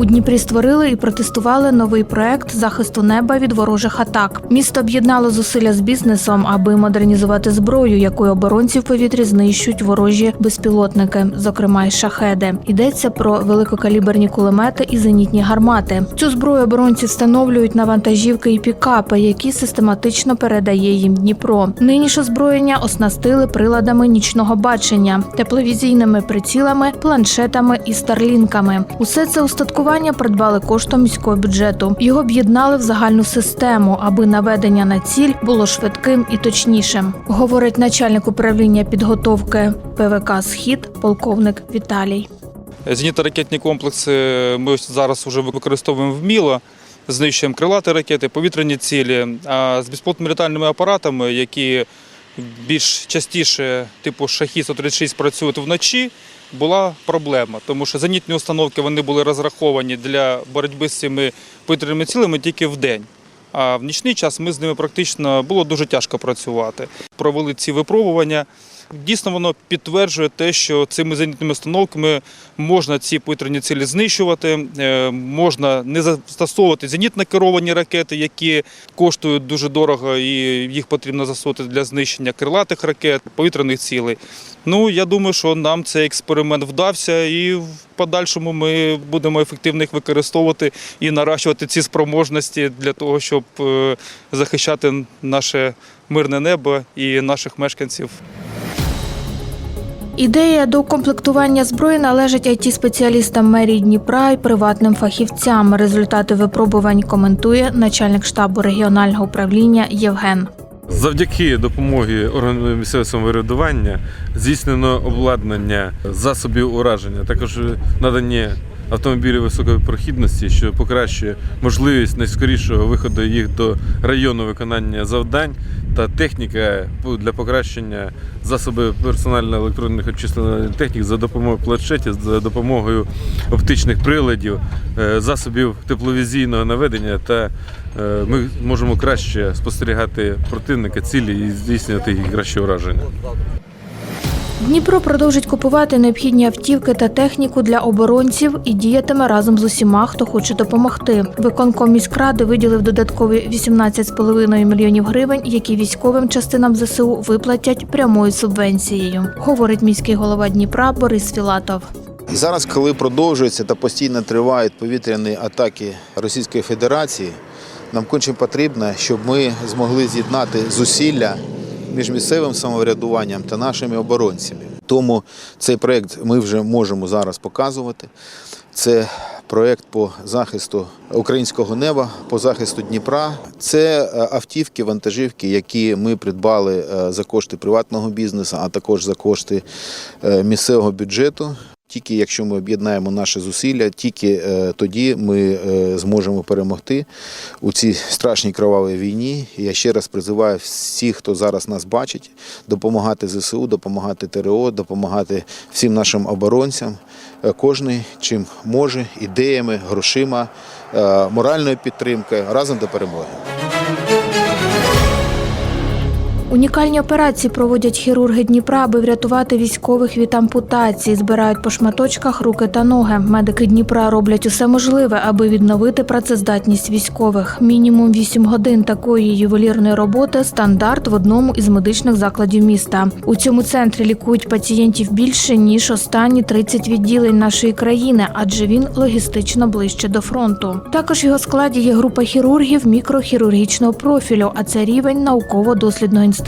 У Дніпрі створили і протестували новий проект захисту неба від ворожих атак. Місто об'єднало зусилля з бізнесом, аби модернізувати зброю, якою оборонці в повітрі знищують ворожі безпілотники, зокрема й шахеди. Йдеться про великокаліберні кулемети і зенітні гармати. Цю зброю оборонці встановлюють на вантажівки і пікапи, які систематично передає їм Дніпро. Нині ж озброєння оснастили приладами нічного бачення, тепловізійними прицілами, планшетами і старлінками. Усе це устаткування придбали коштом міського бюджету. Його об'єднали в загальну систему, аби наведення на ціль було швидким і точнішим. Говорить начальник управління підготовки ПВК Схід, полковник Віталій. Зенітно-ракетні комплекси ми зараз вже використовуємо вміло, знищуємо крилаті ракети, повітряні цілі. А з безпілотними літальними апаратами, які більш частіше, типу Шахі-136, працюють вночі, була проблема, тому що зенітні установки вони були розраховані для боротьби з цими повітряними цілями тільки в день. А в нічний час ми з ними практично було дуже тяжко працювати. Провели ці випробування. Дійсно, воно підтверджує те, що цими зенітними установками можна ці повітряні цілі знищувати, е, можна не застосовувати зенітно керовані ракети, які коштують дуже дорого, і їх потрібно застосовувати для знищення крилатих ракет, повітряних цілей. Ну я думаю, що нам цей експеримент вдався, і в подальшому ми будемо ефективно їх використовувати і наращувати ці спроможності для того, щоб е, захищати наше мирне небо і наших мешканців. Ідея до комплектування зброї належить it спеціалістам мерії Дніпра і приватним фахівцям. Результати випробувань коментує начальник штабу регіонального управління Євген. Завдяки допомоги органів місцевого самоврядування здійснено обладнання засобів ураження, також надання автомобілів високої прохідності, що покращує можливість найскорішого виходу їх до району виконання завдань та техніка для покращення засобів персонально-електронних обчислювальних технік за допомогою планшетів, за допомогою оптичних приладів, е, засобів тепловізійного наведення та ми можемо краще спостерігати противника цілі і здійснювати їх краще ураження. Дніпро продовжить купувати необхідні автівки та техніку для оборонців і діятиме разом з усіма, хто хоче допомогти. Виконком міськради виділив додаткові 18,5 мільйонів гривень, які військовим частинам ЗСУ виплатять прямою субвенцією. Говорить міський голова Дніпра Борис Філатов. І зараз, коли продовжуються та постійно тривають повітряні атаки Російської Федерації, нам конче потрібно, щоб ми змогли з'єднати зусилля між місцевим самоврядуванням та нашими оборонцями. Тому цей проєкт ми вже можемо зараз показувати. Це проєкт по захисту українського неба, по захисту Дніпра. Це е, автівки, вантажівки, які ми придбали е, за кошти приватного бізнесу, а також за кошти е, місцевого бюджету. Тільки якщо ми об'єднаємо наші зусилля, тільки е, тоді ми е, зможемо перемогти у цій страшній кровавій війні. Я ще раз призиваю всіх, хто зараз нас бачить, допомагати ЗСУ, допомагати ТРО, допомагати всім нашим оборонцям. Е, Кожний чим може, ідеями, грошима, моральною підтримкою разом до перемоги. Унікальні операції проводять хірурги Дніпра, аби врятувати військових від ампутації. Збирають по шматочках руки та ноги. Медики Дніпра роблять усе можливе, аби відновити працездатність військових. Мінімум 8 годин такої ювелірної роботи стандарт в одному із медичних закладів міста. У цьому центрі лікують пацієнтів більше ніж останні 30 відділень нашої країни, адже він логістично ближче до фронту. Також в його складі є група хірургів мікрохірургічного профілю, а це рівень науково-дослідного інституту.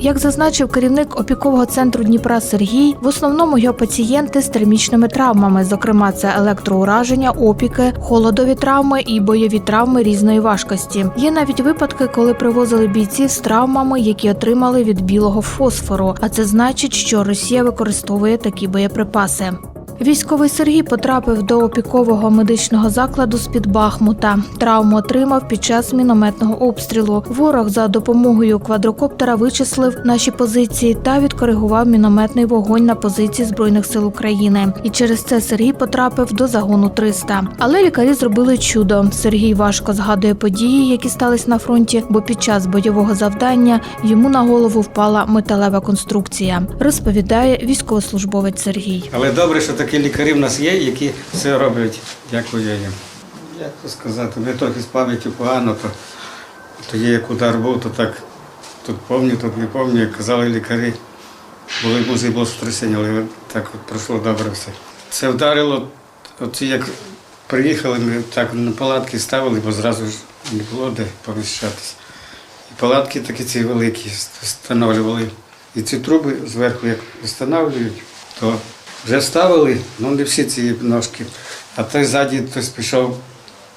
Як зазначив керівник опікового центру Дніпра Сергій, в основному його пацієнти з термічними травмами, зокрема, це електроураження, опіки, холодові травми і бойові травми різної важкості. Є навіть випадки, коли привозили бійців з травмами, які отримали від білого фосфору. А це значить, що Росія використовує такі боєприпаси. Військовий Сергій потрапив до опікового медичного закладу з-під Бахмута. Травму отримав під час мінометного обстрілу. Ворог за допомогою квадрокоптера вичислив наші позиції та відкоригував мінометний вогонь на позиції збройних сил України. І через це Сергій потрапив до загону 300. Але лікарі зробили чудо. Сергій важко згадує події, які стались на фронті, бо під час бойового завдання йому на голову впала металева конструкція. Розповідає військовослужбовець Сергій. Але добре, що такі лікарі в нас є, які все роблять. Дякую їм. Як то сказати, ми трохи з пам'яттю погано, то, то є як удар був, то так тут пам'ятаю, тут не пам'ятаю, казали лікарі. Були музей було сотрясіння, але так от пройшло добре все. Це вдарило, от як приїхали, ми так на палатки ставили, бо зразу ж не було де поміщатися. І палатки такі ці великі встановлювали. І ці труби зверху як встановлюють, то вже ставили, ну не всі ці ножки. А той ззаді хтось пішов,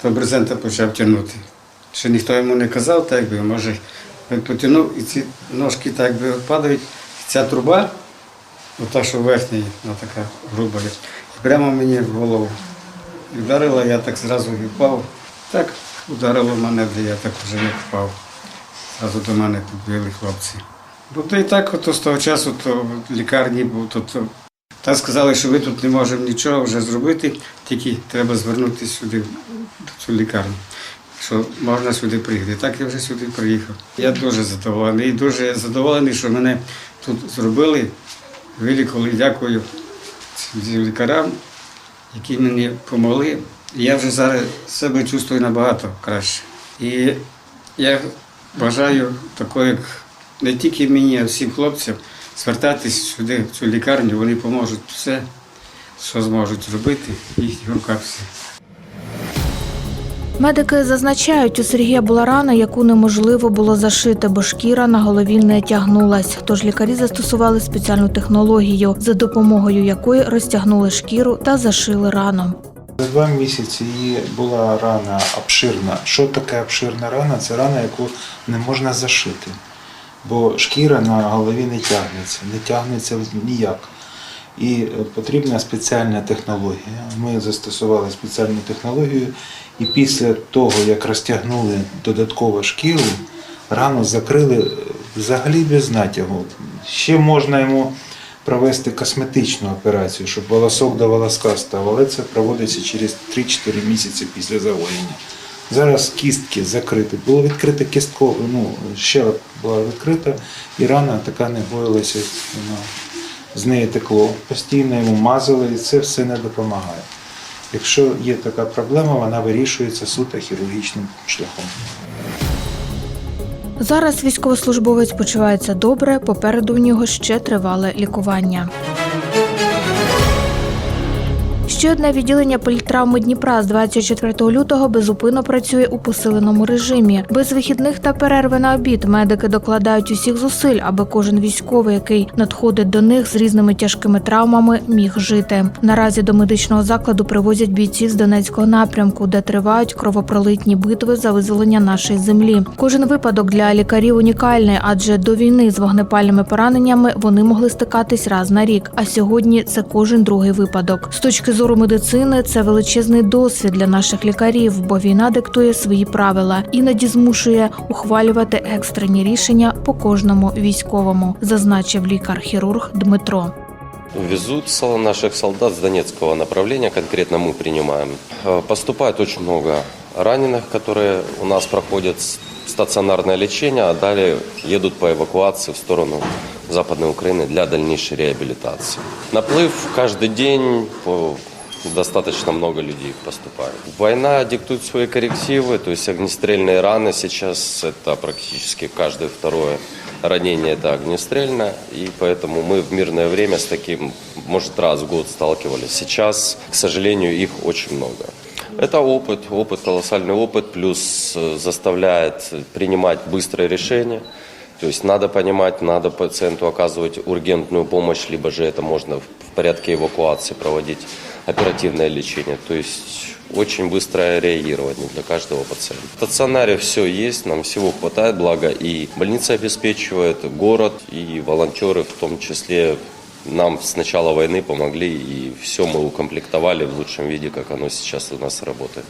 то брезента почав тягнути. Ще ніхто йому не казав, так би, може, він потягнув, і ці ножки так би падають. Ця труба, ота, що верхня, вона така груба, прямо мені в голову. І вдарила, я так зразу впав. Так ударило мене, де я так вже як впав. Зразу до мене підбили хлопці. Бо то і так, ото з того часу, то в лікарні був, то, то та сказали, що ви тут не можемо нічого вже зробити, тільки треба звернутися сюди, в цю лікарню. Що можна сюди приїхати. Так я вже сюди приїхав. Я дуже задоволений. І дуже задоволений, що мене тут зробили, вилікували. Дякую цим лікарям, які мені допомогли. Я вже зараз себе чувствую набагато краще. І я бажаю такої, як не тільки мені, а всім хлопцям звертатись сюди, в цю лікарню, вони поможуть все, що зможуть зробити, в їхніх руках все. Медики зазначають, у Сергія була рана, яку неможливо було зашити, бо шкіра на голові не тягнулась. Тож лікарі застосували спеціальну технологію, за допомогою якої розтягнули шкіру та зашили рану. За два місяці її була рана обширна. Що таке обширна рана? Це рана, яку не можна зашити. Бо шкіра на голові не тягнеться, не тягнеться ніяк. І е, потрібна спеціальна технологія. Ми застосували спеціальну технологію, і після того, як розтягнули додатково шкіру, рану закрили е, взагалі без натягу. Ще можна йому провести косметичну операцію, щоб волосок до волоска став, але це проводиться через 3-4 місяці після загоєння. Зараз кістки закриті. Було відкрите кісткове, ну, ще була відкрита, і рана така не гоїлася, вона, з неї текло. Постійно йому мазали, і це все не допомагає. Якщо є така проблема, вона вирішується суто хірургічним шляхом. Зараз військовослужбовець почувається добре. Попереду в нього ще тривале лікування. Ще одне відділення політравми Дніпра з 24 лютого безупинно працює у посиленому режимі. Без вихідних та перерви на обід медики докладають усіх зусиль, аби кожен військовий, який надходить до них з різними тяжкими травмами, міг жити. Наразі до медичного закладу привозять бійців з Донецького напрямку, де тривають кровопролитні битви за визволення нашої землі. Кожен випадок для лікарів унікальний, адже до війни з вогнепальними пораненнями вони могли стикатись раз на рік. А сьогодні це кожен другий випадок. З точки зору медицини це величезний досвід для наших лікарів, бо війна диктує свої правила, іноді змушує ухвалювати екстрені рішення по кожному військовому, зазначив лікар-хірург Дмитро. Везут сол- наших солдат с Донецкого направления, конкретно мы принимаем. Э, Поступает очень много раненых, которые у нас проходят с- стационарное лечение, а далее едут по эвакуации в сторону Западной Украины для дальнейшей реабилитации. Наплыв каждый день по достаточно много людей поступает. Война диктует свои коррективы, то есть огнестрельные раны сейчас это практически каждое второе ранение это огнестрельное, и поэтому мы в мирное время с таким, может, раз в год сталкивались. Сейчас, к сожалению, их очень много. Это опыт, опыт, колоссальный опыт, плюс э, заставляет принимать быстрые решения. То есть надо понимать, надо пациенту оказывать ургентную помощь, либо же это можно в порядке эвакуации проводить оперативное лечение. То есть очень быстрое реагирование для каждого пациента. В стационаре все есть, нам всего хватает, благо и больница обеспечивает, город, и волонтеры в том числе нам с начала войны помогли, и все мы укомплектовали в лучшем виде, как оно сейчас у нас работает.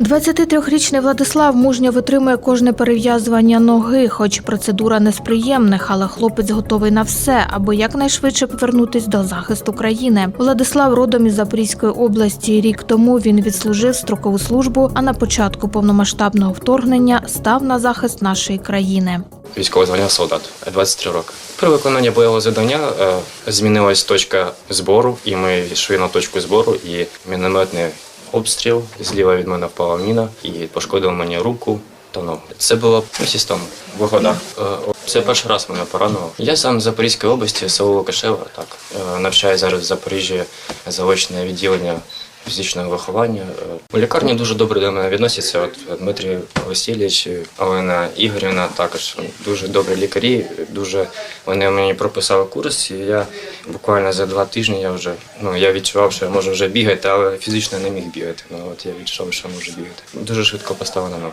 23-річний Владислав мужньо витримує кожне перев'язування ноги, хоч процедура не з приємних, але хлопець готовий на все, аби якнайшвидше повернутись до захисту країни. Владислав родом із Запорізької області. Рік тому він відслужив строкову службу, а на початку повномасштабного вторгнення став на захист нашої країни. військове звання солдат 23 роки. При виконанні бойового завдання е, змінилась точка збору, і ми йшли на точку збору, і мінометний обстріл зліва від мене впала міна і пошкодила мені руку та ногу. Це було там в годах. Е, Це перший раз мене поранило. Я сам з Запорізької області, село Лукашево, так е, навчаю зараз в Запоріжжі заочне відділення фізичного виховання. Е, У лікарні дуже добре до мене відносяться. От Дмитрій Васильович, Олена Ігорівна також дуже добрі лікарі. Дуже вони мені прописали курс, і я буквально за два тижні я вже ну я відчував, що я можу вже бігати, але фізично не міг бігати. Ну от я відчував, що можу бігати. Дуже швидко поставила на.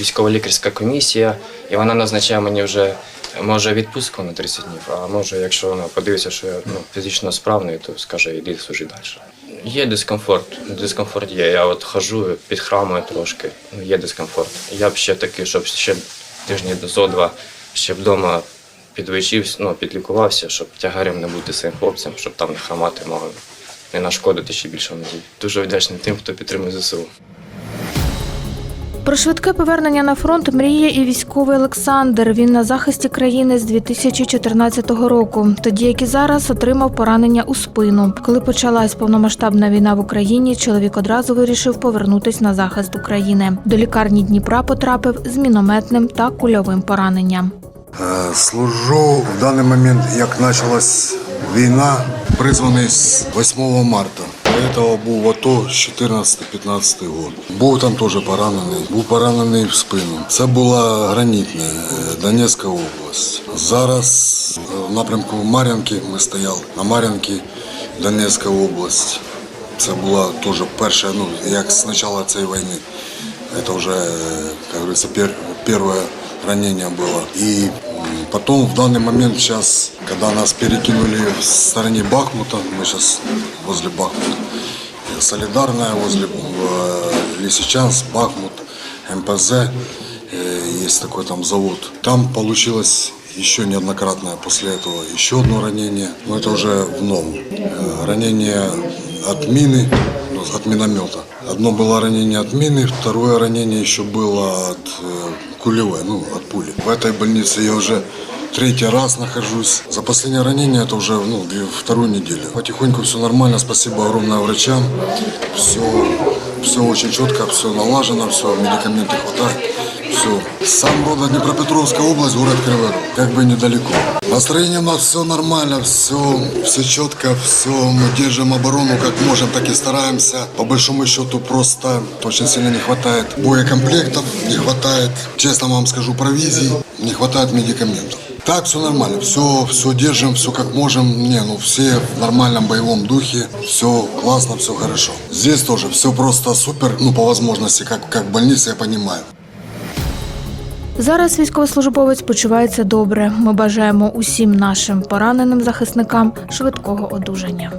Військово-лікарська комісія, і вона назначає мені вже. Може відпустку на 30 днів, а може, якщо вона подивиться, що я ну, фізично справний, то скаже, йди служи далі. Є дискомфорт. Дискомфорт є. Я от хожу, підхрамую трошки. Ну, є дискомфорт. Я б ще такий, щоб ще тижні зо два ще вдома підвищився, ну, підлікувався, щоб тягарем не бути своїм хлопцем, щоб там не храмати мого, не нашкодити ще більше. Дуже вдячний тим, хто підтримує ЗСУ. Про швидке повернення на фронт мріє і військовий Олександр. Він на захисті країни з 2014 року, тоді як і зараз отримав поранення у спину. Коли почалась повномасштабна війна в Україні, чоловік одразу вирішив повернутись на захист України. До лікарні Дніпра потрапив з мінометним та кульовим пораненням. Е, Служу в даний момент, як почалась війна, призваний з 8 марта. До цього був в АТО 14-15 год. Був там теж поранений, був поранений в спину. Це була гранітна е, Донецька область. Зараз е, в напрямку Мар'янки ми стояли. На Мар'янки Донецька область. Це була теж перша, ну, як з початку цієї війни. Это уже, э, как говорится, пер- первое ранение было. И м, потом в данный момент сейчас, когда нас перекинули в стороне Бахмута, мы сейчас возле Бахмута, э, Солидарная возле э, Лисичанск, Бахмут, МПЗ, э, есть такой там завод. Там получилось еще неоднократно после этого еще одно ранение, но это уже в новом. Ранение от мины, ну, от миномета. Одно было ранение от мины, второе ранение еще было от э, кулевой, ну, от пули. В этой больнице я уже третий раз нахожусь. За последнее ранение это уже ну, две- вторую неделю. Потихоньку все нормально, спасибо огромное врачам. Все, все очень четко, все налажено, все, медикаменты хватает. Все. Сам рода Днепропетровская область, город Кривой как бы недалеко. Настроение у нас все нормально, все, все четко, все, мы держим оборону как можем, так и стараемся. По большому счету просто очень сильно не хватает боекомплектов, не хватает, честно вам скажу, провизий, не хватает медикаментов. Так, все нормально, все, все держим, все как можем. Не, ну все в нормальном боевом духе, все классно, все хорошо. Здесь тоже все просто супер, ну по возможности, как, как в больнице, я понимаю. Зараз військовослужбовець почувається добре. Ми бажаємо усім нашим пораненим захисникам швидкого одужання.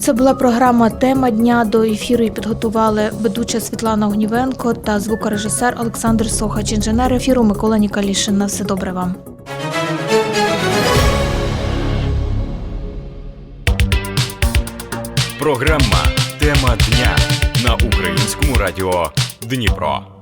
Це була програма Тема дня. До ефіру її підготували ведуча Світлана Огнівенко та звукорежисер Олександр Сохач, інженер ефіру Микола Нікалішин. На все добре вам. Програма Тема дня на українському радіо Дніпро.